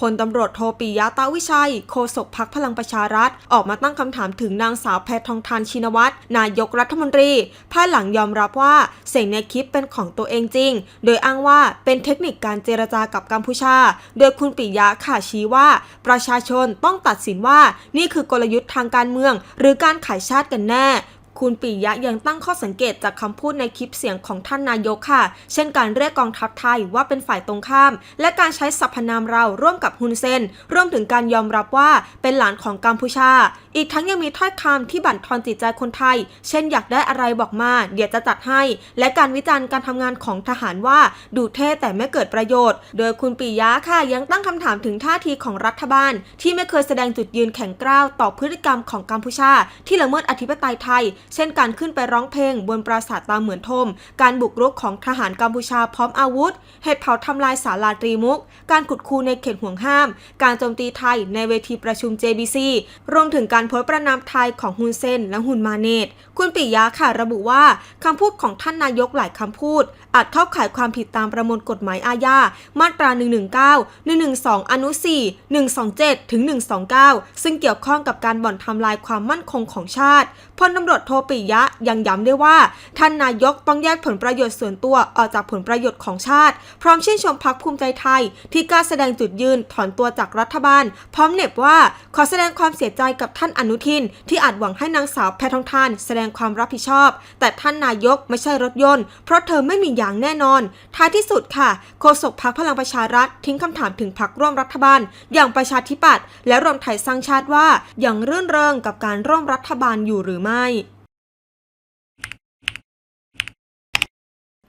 พลตำรวจโทปิยะตาวิชัย โฆษกพักพลังประชารัฐ ออกมาตั้งคำถามถึงนางสาวแพทองทานชินวัตรนายกรัฐมนตรีภายหลังยอมรับว่าเสียงในคลิปเป็นของตัวเองจริง โดยอ้างว่าเป็นเทคนิคการเจรจากับกัมพูชา โดยคุณปิยะค่ะชี้ว่า ประชาชนต้องตัดสินว่านี่คือกลยุทธ์ทางการเมือง หรือการขายชาติกันแน่ คุณปิยะยังตั้งข้อสังเกตจากคำพูดในคลิปเสียงของท่านนายกค่ะ เช่นการเรียกกองทัพไทยว่าเป็นฝ่ายตรงข้าม และการใช้สรรพนามเราร่วมกับฮุนเซนรวมถึงการยอมรับว่าเป็นหลานของกัมพูชา อีกทั้งยังมีถ้อยคำที่บั่นทอนจิตใจคนไทย เช่นอยากได้อะไรบอกมา เดี๋ยวจะจัดให้ และการวิจารณ์การทำงานของทหารว่าดูเท่แต่ไม่เกิดประโยชน์ โดยคุณปิยะค่ะยังตั้งคำถามถึงท่าทีของรัฐบาล ที่ไม่เคยแสดงจุดยืนแข็งกร้าวต่อพฤติกรรมของกัมพูชา ที่ละเมิดอธิปไตยไทยเช่นการขึ้นไปร้องเพลงบนปราสาทตาเหมือนทม การบุกรุกของทหารกัมพูชาพร้อมอาวุธ เหตุเผาทำลายศาลาตรีมุก การขุดคูในเขตห่วงห้าม การโจมตีไทยในเวทีประชุม JBC รวมถึงการโพสต์ประนามไทยของฮุนเซนและฮุนมาเนต คุณปิยะค่ะระบุว่าคำพูดของท่านนายกหลายคำพูด อาจเข้าข่ายความผิดตามประมวลกฎหมายอาญา มาตรา 119 112 อนุ 4 127 ถึง 129 ซึ่งเกี่ยวข้องกับการบ่อนทำลายความมั่นคงของชาติพลตำรวจโทปิยะยังย้ำด้วยว่า ท่านนายกต้องแยกผลประโยชน์ส่วนตัวออกจากผลประโยชน์ของชาติ พร้อมชื่นชมพักภูมิใจไทย ที่กล้าแสดงจุดยืนถอนตัวจากรัฐบาล พร้อมเน็บว่าขอแสดงความเสียใจกับท่านอนุทิน ที่อาจหวังให้นางสาวแพทองทาน แสดงความรับผิดชอบ แต่ท่านนายกไม่ใช่รถยนต์ เพราะเธอไม่มีอย่างแน่นอน ท้ายที่สุดค่ะโฆษกพักพลังประชารัฐทิ้งคำถามถึงพักร่วมรัฐบาล อย่างประชาธิปัตย์และรวมไทยสร้างชาติว่า ยังรื่นเริงกับการร่วมรัฐบาลอยู่หรือไม่